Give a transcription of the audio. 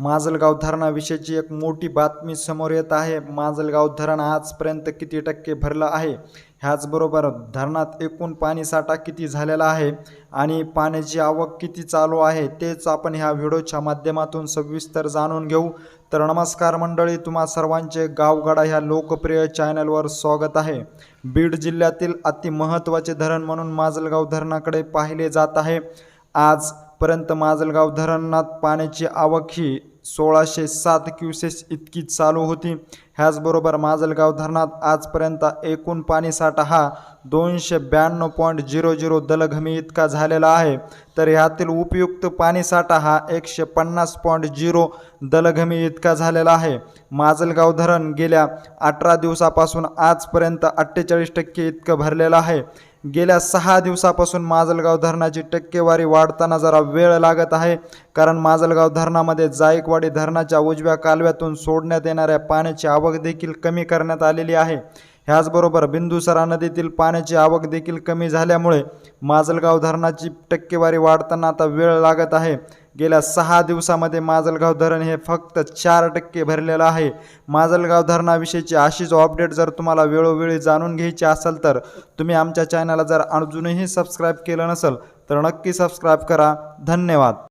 माजलगाव धरणाविषयीची एक मोठी बातमी समोर येत आहे. माजलगाव धरण आजपर्यंत किती टक्के भरलं आहे? ह्याचबरोबर धरणात एकूण पाणीसाठा किती झालेला आहे? आणि पाण्याची आवक किती चालू आहे? तेच आपण ह्या व्हिडिओच्या माध्यमातून सविस्तर जाणून घेऊ. तर नमस्कार मंडळी तुम्हा सर्वांचे गावगाडा ह्या लोकप्रिय चॅनलवर स्वागत आहे. बीड जिल्ह्यातील अति महत्त्वाचे धरण म्हणून माजलगाव धरणाकडे पाहिले जात आहे. आज पर्यंत माजलगाव धरणात पाण्याची आवक ही सोळाशे सात क्युसेस इतकी चालू होती. ह्याचबरोबर माजलगाव धरणात आजपर्यंत एकूण पाणीसाठा हा दोनशे ब्याण्णव पॉईंट झिरो झिरो दलघमी इतका झालेला आहे. तर ह्यातील उपयुक्त पाणीसाठा हा एकशे पन्नास पॉईंट झिरो दलघमी इतका झालेला आहे. माजलगाव धरण गेल्या अठरा दिवसापासून आजपर्यंत अठ्ठेचाळीस टक्के इतकं भरलेलं आहे. गेल्या सहा दिवसापासून माजलगाव धरणाची टक्केवारी वाढताना जरा वेळ लागत आहे. कारण माजलगाव धरणामध्ये जायकवाडी धरणाच्या उजव्या कालव्यातून सोडण्यात येणाऱ्या पाण्याची आवक देखील कमी करण्यात आलेली आहे. ह्याचबरोबर बिंदुसरा नदीतील पाण्याची आवक देखील कमी झाल्यामुळे माजलगाव धरणाची टक्केवारी वाढताना आता वेळ लागत आहे. गेल्या सहा दिवसामध्ये माजलगाव धरण हे फक्त चार टक्के भरलेलं आहे. माजलगाव धरणाविषयीची अशीच अपडेट जर तुम्हाला वेळोवेळी जाणून घ्यायची असेल तर तुम्ही आमच्या चॅनलला जर अजूनही सबस्क्राईब केलं नसेल तर नक्की सबस्क्राईब करा. धन्यवाद.